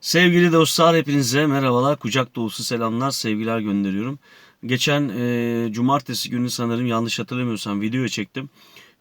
Sevgili dostlar hepinize merhabalar. Kucak dolusu selamlar, sevgiler gönderiyorum. Geçen e, cumartesi günü sanırım yanlış hatırlamıyorsam video çektim.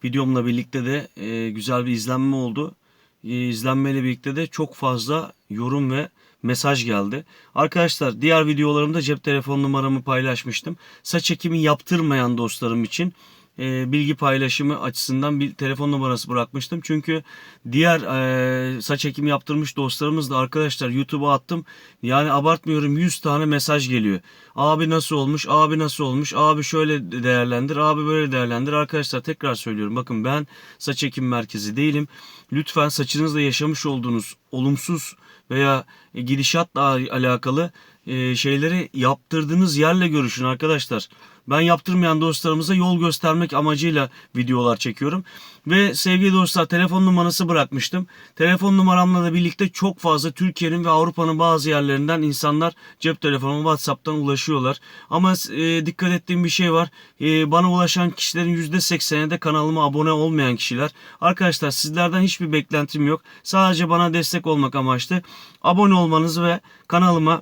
Videomla birlikte de e, güzel bir izlenme oldu. E, izlenmeyle birlikte de çok fazla yorum ve mesaj geldi. Arkadaşlar diğer videolarımda cep telefon numaramı paylaşmıştım. Saç ekimi yaptırmayan dostlarım için e, bilgi paylaşımı açısından bir telefon numarası bırakmıştım. Çünkü diğer e, saç ekimi yaptırmış dostlarımız da arkadaşlar YouTube'a attım. Yani abartmıyorum 100 tane mesaj geliyor. Abi nasıl olmuş? Abi nasıl olmuş? Abi şöyle değerlendir. Abi böyle değerlendir. Arkadaşlar tekrar söylüyorum. Bakın ben saç ekim merkezi değilim. Lütfen saçınızla yaşamış olduğunuz olumsuz veya gidişatla alakalı e, şeyleri yaptırdığınız yerle görüşün arkadaşlar. Ben yaptırmayan dostlarımıza yol göstermek amacıyla videolar çekiyorum. Ve sevgili dostlar telefon numarası bırakmıştım. Telefon numaramla da birlikte çok fazla Türkiye'nin ve Avrupa'nın bazı yerlerinden insanlar cep telefonuma WhatsApp'tan ulaşıyorlar. Ama e, dikkat ettiğim bir şey var. E, bana ulaşan kişilerin %80'i de kanalıma abone olmayan kişiler. Arkadaşlar sizlerden hiçbir beklentim yok. Sadece bana destek olmak amaçlı. Abone olmanızı ve kanalıma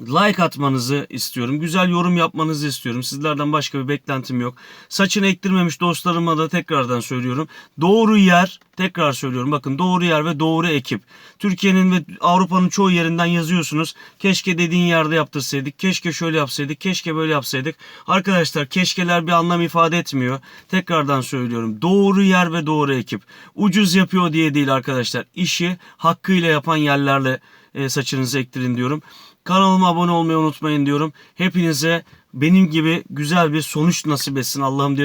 like atmanızı istiyorum. Güzel yorum yapmanızı istiyorum. Sizlerden başka bir beklentim yok. Saçını ektirmemiş dostlarıma da tekrardan söylüyorum. Doğru yer, tekrar söylüyorum. Bakın doğru yer ve doğru ekip. Türkiye'nin ve Avrupa'nın çoğu yerinden yazıyorsunuz. Keşke dediğin yerde yaptırsaydık. Keşke şöyle yapsaydık. Keşke böyle yapsaydık. Arkadaşlar keşkeler bir anlam ifade etmiyor. Tekrardan söylüyorum. Doğru yer ve doğru ekip. Ucuz yapıyor diye değil arkadaşlar. İşi hakkıyla yapan yerlerle e, saçınızı ektirin diyorum. Kanalıma abone olmayı unutmayın diyorum. Hepinize benim gibi güzel bir sonuç nasip etsin Allah'ım diye